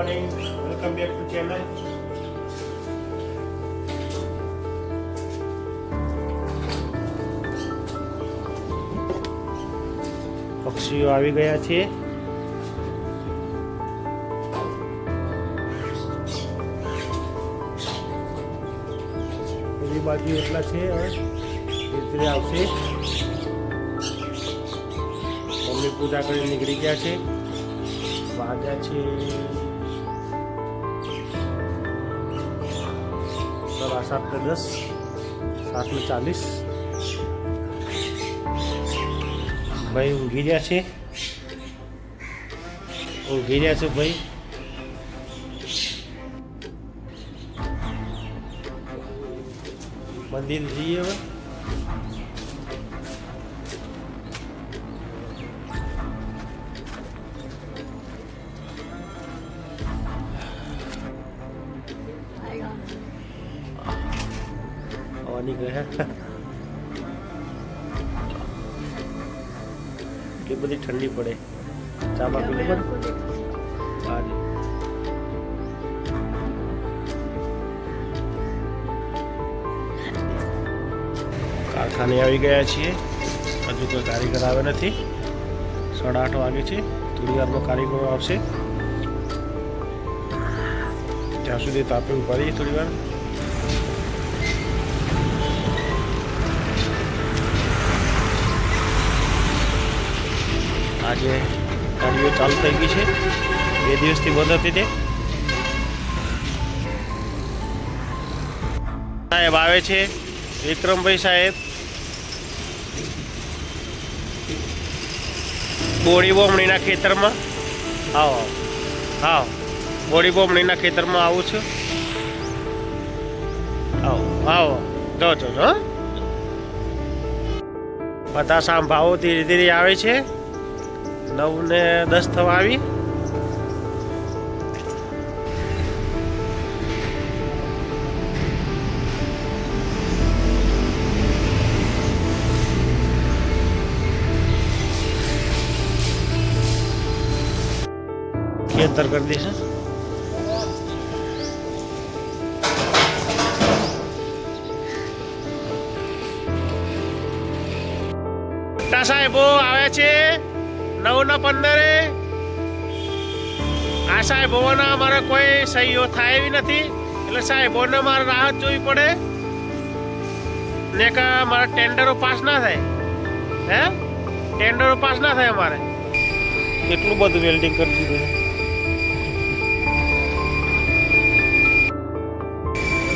Morning welcome back to channel પક્ષીઓ આવી ગયા છે. બીજી બાજુ એટલા છે ધીરે આવશે. મમ્મી પૂજા કરી નીકળી ગયા છે. વાગ્યા છે સાત ને દસ, સાત ચાલીસ. ભાઈ ઊંઘી રહ્યા છે? ઊંઘી રહ્યા છે ભાઈ? મંદિર જઈએ હવે. કે બધી ઠંડી પડે. ચા બા પી આજે કારખાને આવી ગયા છીએ. હજુ કોઈ કારીગર આવે નથી. સાડા આઠ વાગે છે. થોડી વારમાં કારીગરો આવશે. ત્યાં સુધી તાપે ઊભા રહીએ થોડી વાર આજે ગાડીઓ ચાલુ થઈ ગઈ છે. બે દિવસથી બંધ હતી તે. સાહેબ આવે છે. વિક્રમભાઈ સાહેબ. બોડી બોમણીના ખેતરમાં. આવો આવો. બોડી બોમણીના ખેતરમાં આવું છું. આવો આવો. જો જો બધા સાંભાવો ધીરે ધીરે આવે છે. નવ ને દસ થવા આવી. ખેતર કરી દેશે. સાહેબો આવે છે. નવ ના પંદરે આ સાહેબોના અમારે કોઈ સહીઓ થાય એવી નથી. એટલે સાહેબોને મારે રાહત જોવી પડે? ને કે મારા ટેન્ડરો પાસ ના થાય? હે? ટેન્ડરો પાસ ના થાય અમારે? કેટલું બધું વેલ્ડિંગ કરી દીધું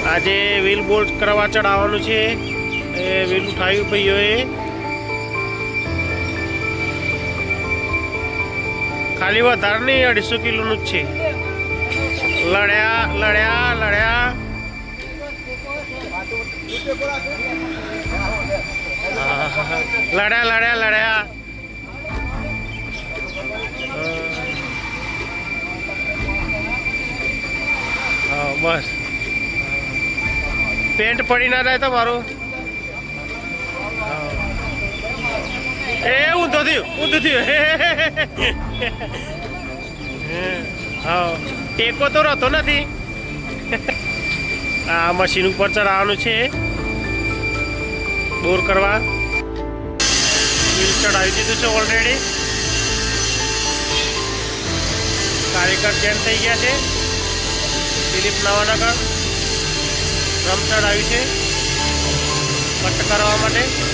આજે વ્હીલ બોલ્ટ કરવા ચડાવવાનું છે. એ વ્હીલ ઉઠાવ્યું ભાઈઓએ ખાલી વધારે નહીં, અઢીસો કિલોનું જ છે. લડ્યા લડ્યા લડ્યા. લડ્યા લડ્યા લડ્યા. હા, બસ. પેન્ટ પડી ના થાય તમારું? એ ઊંધો થયું, ઊંધું થયું. હા ટેકો તો રહેતો નથી. આ મશીન ઉપર ચડાવવાનું છે. દૂર કરવા. ચડાવી દીધું છે ઓલરેડી કાર્યકર ચેન્જ થઈ ગયા છે. દિલીપ નવાનગર. ડ્રમ ચડાવી છે. કટ કરવા માટે.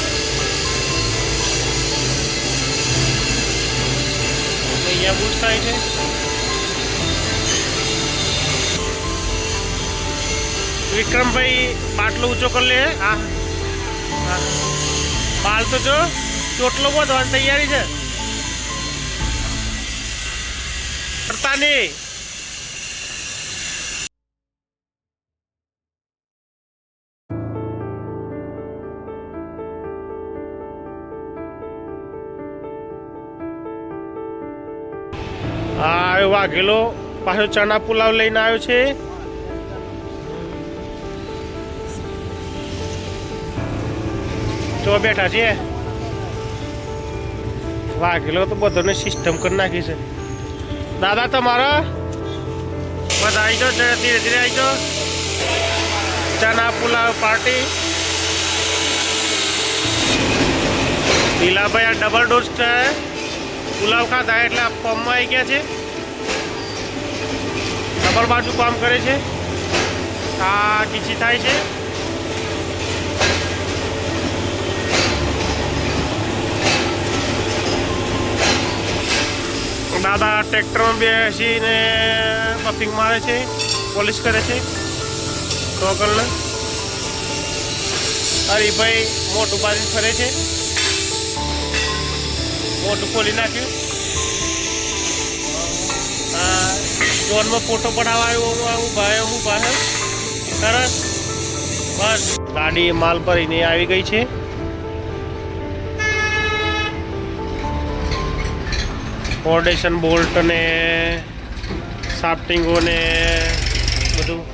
અહીંયા બુટ થાય છે. વિક્રમભાઈ બાટલો ઊંચો કરી લે. હા. હા. તો જો, ચોટલો બધવાની તૈયારી છે. કરતા નહીં. વાઘેલો પાછો ચણા પુલાવ લઈને આવ્યો છે. ચો બેઠા છે વાઘેલો તો બધાને સિસ્ટમ કરી નાખી છે. દાદા, તમારો? બધા આવી જાઓ ધીરે ધીરે આવી જાઓ ચણા પુલાવ પાર્ટી લીલાભાઈ આ ડબલ ડોઝ છે. પુલાવ ખાધા એટલે આ પમમાં આવી ગયા છે. ડબલ બાજુ કામ કરે છે. આ કીચી થાય છે. દાદા ટ્રેક્ટરમાં બેસીને પપિંગ મારે છે પોલિશ કરે છે. ટોકલને હરીભાઈ મોટું બારીને ફરે છે. મોટું ખોલી નાખ્યું. આ જોનમાં ફોટો પડાવવા આવ્યો હું ભાઈ હું બહાર સરસ. બસ. ગાડી માલ ભરીને આવી ગઈ છે. ફોર્ડેશન બોલ્ટ ને સાફ્ટિંગો ને બધું.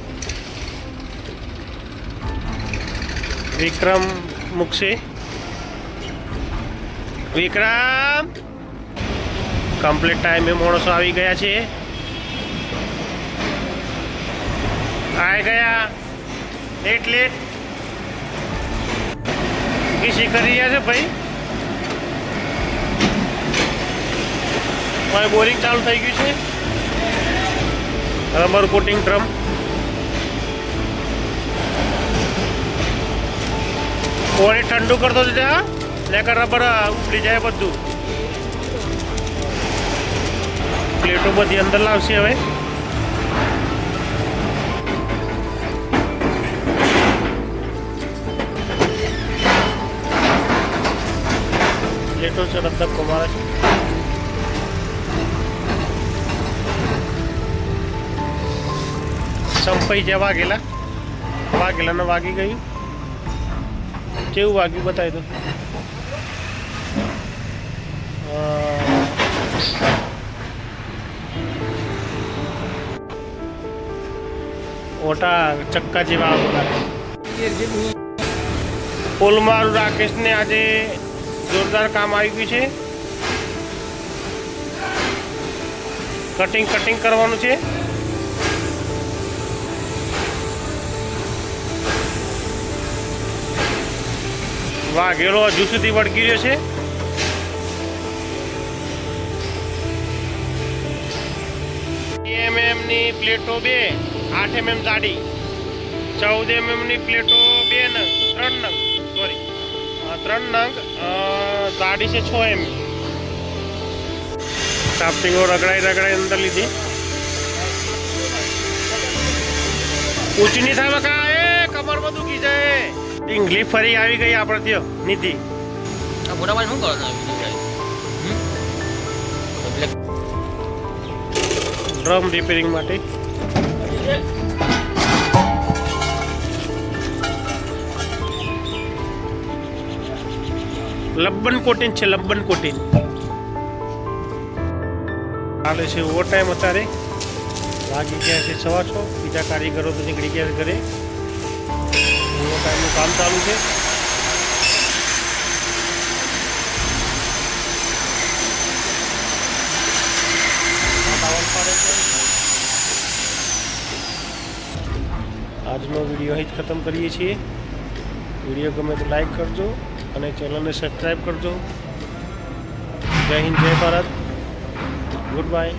વિક્રમ મૂકશે. વિક્રમ! કમ્પ્લીટ ટાઈમે માણસો આવી ગયા છે. આવી ગયા. લેટ લેટ કિસી કરી રહ્યા છે ભાઈ? મારે બોરિંગ ચાલુ થઈ ગયું છે. Rubber coating drum. પાણી ઠંડુ કરતો છે ત્યાં? લેકર રબર ઉપડી જાય બધું. પ્લેટો બધી અંદર લાવશે હવે. છે ધક્કો મારે છે સંપાઈ જ્યાં વાગેલા. વાગેલા ને વાગી ગયું. કેવું વાગ્યું બતાવી દો ઓટા ચક્કા જેવા આવતા પોલમાં રાકેશને આજે જોરદાર કામ આવી ગયું છે. કટિંગ કટિંગ કરવાનું છે. વાઘેલો હજુ સુધી વળગી રહ્યો છે. એમએમની પ્લેટો બે, આઠ એમએમ જાડી. ચૌદ એમએમની પ્લેટો બે નંગ ત્રણ નંગ સોરી ત્રણ નંગ જાડી છે છ એમ. સાફ્ટિંગો રગડાઈ રગડાઈ અંદર લીધી. ઊંચી નહીં થાય કા એ કમર બધું કી જાય ઇંગ્લિશ ફરી આવી ગઈ આપણે થયો નીતિ. આ શું કરો ડ્રમ રિપેરિંગ માટે. લબ્બન કોટિન છે, લબ્બન કોટિન. ચાલે છે ઓવર ટાઈમ અત્યારે. વાગી ગયા છે સવા છ. બીજા કારીગરો તો નીકળી ગયા ઘરે. ઓવર ટાઈમનું કામ ચાલુ છે. આજનો વીડિયો અહીં જ ખતમ કરીએ છીએ. વીડિયો ગમે તો લાઈક કરજો. અને ચેનલને સબસ્ક્રાઈબ કરજો. જય હિન્દ જય ભારત. Good bye.